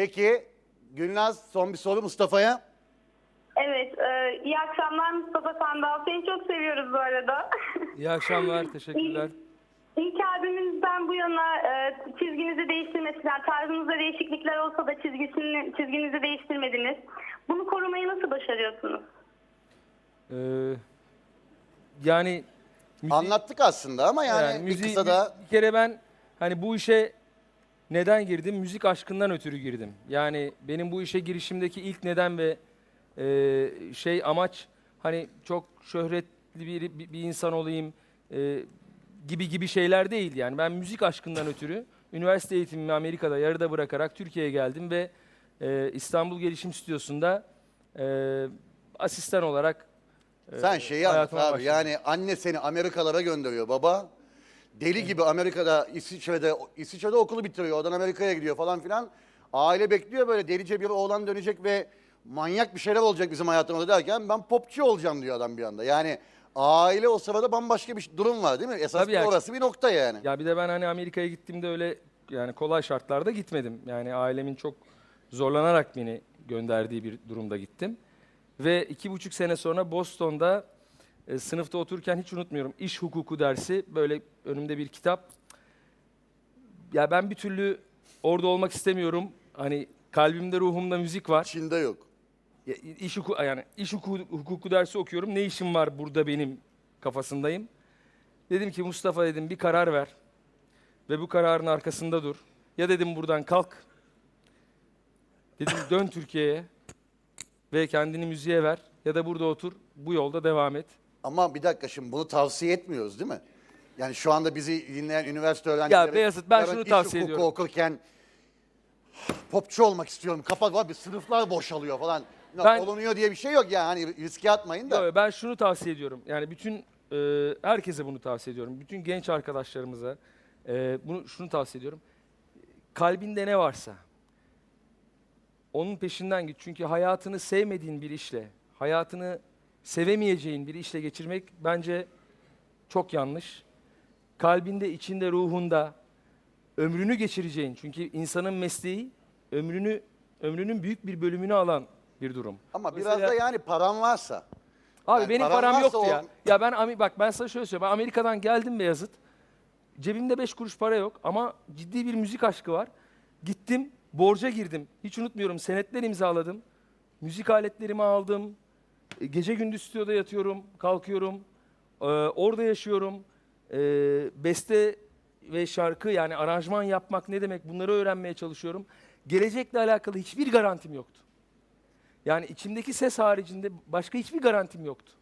Peki Gülnaz son bir soru Mustafa'ya. Evet, e, iyi akşamlar Mustafa Sandal. Seni çok seviyoruz bu arada. İyi akşamlar, teşekkürler. İlk albümünüzden bu yana e, çizginizi değiştirmesinden, tarzınızda değişiklikler olsa da çizgisini, çizginizi değiştirmediniz. Bunu korumayı nasıl başarıyorsunuz? Ee, yani müzik- Anlattık aslında ama yani, yani bir müziği- kısa da bir kere ben hani bu işe neden girdim? Müzik aşkından ötürü girdim. Yani benim bu işe girişimdeki ilk neden ve e, şey amaç hani çok şöhretli bir, bir, bir insan olayım e, gibi gibi şeyler değil. Yani ben müzik aşkından ötürü üniversite eğitimimi Amerika'da yarıda bırakarak Türkiye'ye geldim ve e, İstanbul Gelişim Stüdyosu'nda e, asistan olarak e, sen şeyi anlat hayatıma abi. başladım. Yani anne seni Amerikalara gönderiyor baba. Deli gibi Amerika'da, İsviçre'de, İsviçre'de okulu bitiriyor. Oradan Amerika'ya gidiyor falan filan. Aile bekliyor böyle delice bir oğlan dönecek ve manyak bir şeyler olacak bizim hayatımızda derken ben popçu olacağım diyor adam bir anda. Yani aile o sırada bambaşka bir durum var değil mi? Esas Tabii yani. orası bir nokta yani. Ya bir de ben hani Amerika'ya gittiğimde öyle yani kolay şartlarda gitmedim. Yani ailemin çok zorlanarak beni gönderdiği bir durumda gittim. Ve iki buçuk sene sonra Boston'da e, sınıfta otururken hiç unutmuyorum iş hukuku dersi böyle önümde bir kitap. Ya ben bir türlü orada olmak istemiyorum. Hani kalbimde ruhumda müzik var. Çin'de yok. Ya, iş hukuku yani iş hukuku, hukuku dersi okuyorum. Ne işim var burada benim kafasındayım. Dedim ki Mustafa dedim bir karar ver ve bu kararın arkasında dur. Ya dedim buradan kalk. Dedim dön Türkiye'ye ve kendini müziğe ver ya da burada otur bu yolda devam et. Ama bir dakika şimdi bunu tavsiye etmiyoruz değil mi? Yani şu anda bizi dinleyen üniversite öğrencileri... Beyazıt, ben yarın şunu tavsiye hukuku ediyorum. okurken popçu olmak istiyorum. Kapak var bir sınıflar boşalıyor falan. Ya, Ben- Olunuyor diye bir şey yok yani hani riske atmayın da. Yo, ben şunu tavsiye ediyorum. Yani bütün e, herkese bunu tavsiye ediyorum. Bütün genç arkadaşlarımıza e, bunu şunu tavsiye ediyorum. Kalbinde ne varsa onun peşinden git. Çünkü hayatını sevmediğin bir işle, hayatını sevemeyeceğin bir işle geçirmek bence çok yanlış. Kalbinde, içinde, ruhunda ömrünü geçireceğin. Çünkü insanın mesleği ömrünü ömrünün büyük bir bölümünü alan bir durum. Ama biraz Mesela- da yani paran varsa. Abi Yani benim param varsa yoktu ya. Ya ben bak ben sana şöyle söyleyeyim. Ben Amerika'dan geldim Beyazıt. Cebimde 5 kuruş para yok ama ciddi bir müzik aşkı var. Gittim, borca girdim. Hiç unutmuyorum. Senetler imzaladım. Müzik aletlerimi aldım. Gece gündüz stüdyoda yatıyorum, kalkıyorum. Ee, orada yaşıyorum. Ee, beste ve şarkı yani aranjman yapmak ne demek bunları öğrenmeye çalışıyorum. Gelecekle alakalı hiçbir garantim yoktu. Yani içimdeki ses haricinde başka hiçbir garantim yoktu.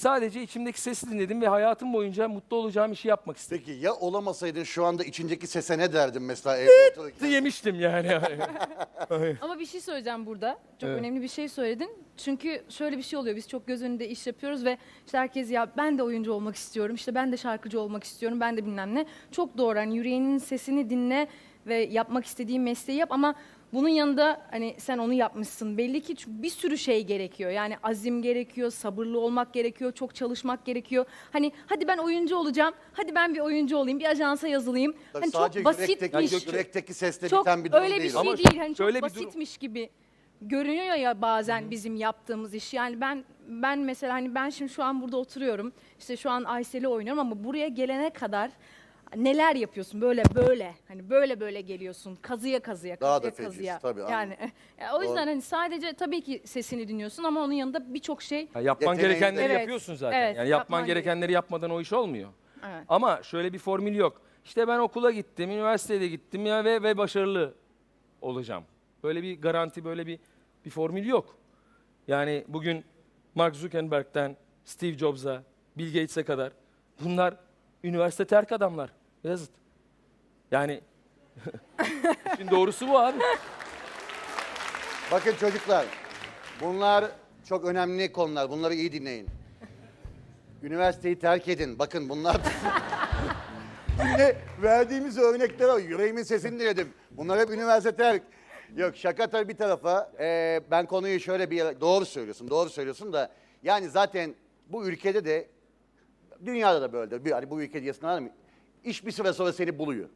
Sadece içimdeki sesi dinledim ve hayatım boyunca mutlu olacağım işi yapmak istedim. Peki ya olamasaydın şu anda içindeki sese ne derdin mesela evde otururken? Yemiştim yani. Ama bir şey söyleyeceğim burada. Çok Evet. önemli bir şey söyledin. Çünkü şöyle bir şey oluyor. Biz çok göz önünde iş yapıyoruz ve işte herkes ya ben de oyuncu olmak istiyorum. işte ben de şarkıcı olmak istiyorum. Ben de bilmem ne. Çok doğru. Hani yüreğinin sesini dinle ve yapmak istediğin mesleği yap ama bunun yanında hani sen onu yapmışsın. Belli ki çünkü bir sürü şey gerekiyor. Yani azim gerekiyor, sabırlı olmak gerekiyor, çok çalışmak gerekiyor. Hani hadi ben oyuncu olacağım. Hadi ben bir oyuncu olayım, bir ajansa yazılayım. Tabii hani sadece çok basitmiş. yürekteki, yürekteki sesle Çok biten bir durum öyle bir değil. şey Ama değil. Hani çok şöyle bir durum- basitmiş gibi görünüyor ya bazen bizim yaptığımız iş. Yani ben ben mesela hani ben şimdi şu an burada oturuyorum. İşte şu an Aysel'i oynuyorum ama buraya gelene kadar neler yapıyorsun böyle böyle hani böyle böyle geliyorsun kazıya kazıya Daha kazıya da feciz, kazıya. tabii, yani ya o yüzden hani sadece tabii ki sesini dinliyorsun ama onun yanında birçok şey Ya yapman gerekenleri Evet, yapıyorsun zaten. evet, yani yapman yapman gerekenleri yapmadan o iş olmuyor. evet. Ama şöyle bir formül yok. İşte ben okula gittim, üniversiteye de gittim ya ve ve başarılı olacağım. Böyle bir garanti, böyle bir bir formül yok. Yani bugün Mark Zuckerberg'ten Steve Jobs'a, Bill Gates'e kadar bunlar üniversite terk adamlar. Yazıt. Yani işin doğrusu bu abi. Bakın çocuklar, bunlar çok önemli konular. Bunları iyi dinleyin. Üniversiteyi terk edin. Bakın bunlar... Şimdi verdiğimiz örnekler o. Yüreğimin sesini dinledim. Bunlar hep üniversite terk. Yok şaka tabii bir tarafa. Ee, ben konuyu şöyle bir yere... Doğru söylüyorsun, doğru söylüyorsun da... Yani zaten bu ülkede de... Dünyada da böyledir. Bir- Hani bu ülke diyesine var mı? İş bir süre sonra seni buluyor.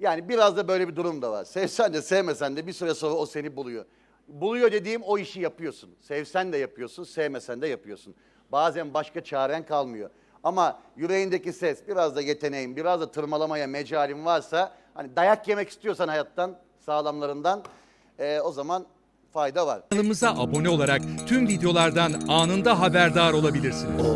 Yani biraz da böyle bir durum da var. Sevsen de sevmesen de bir süre sonra o seni buluyor. Buluyor dediğim o işi yapıyorsun. Sevsen de yapıyorsun, sevmesen de yapıyorsun. Bazen başka çaren kalmıyor. Ama yüreğindeki ses, biraz da yeteneğin, biraz da tırmalamaya mecalin varsa, hani dayak yemek istiyorsan hayattan, sağlamlarından, eee, o zaman fayda var. Kanalımıza abone olarak tüm videolardan anında haberdar olabilirsiniz.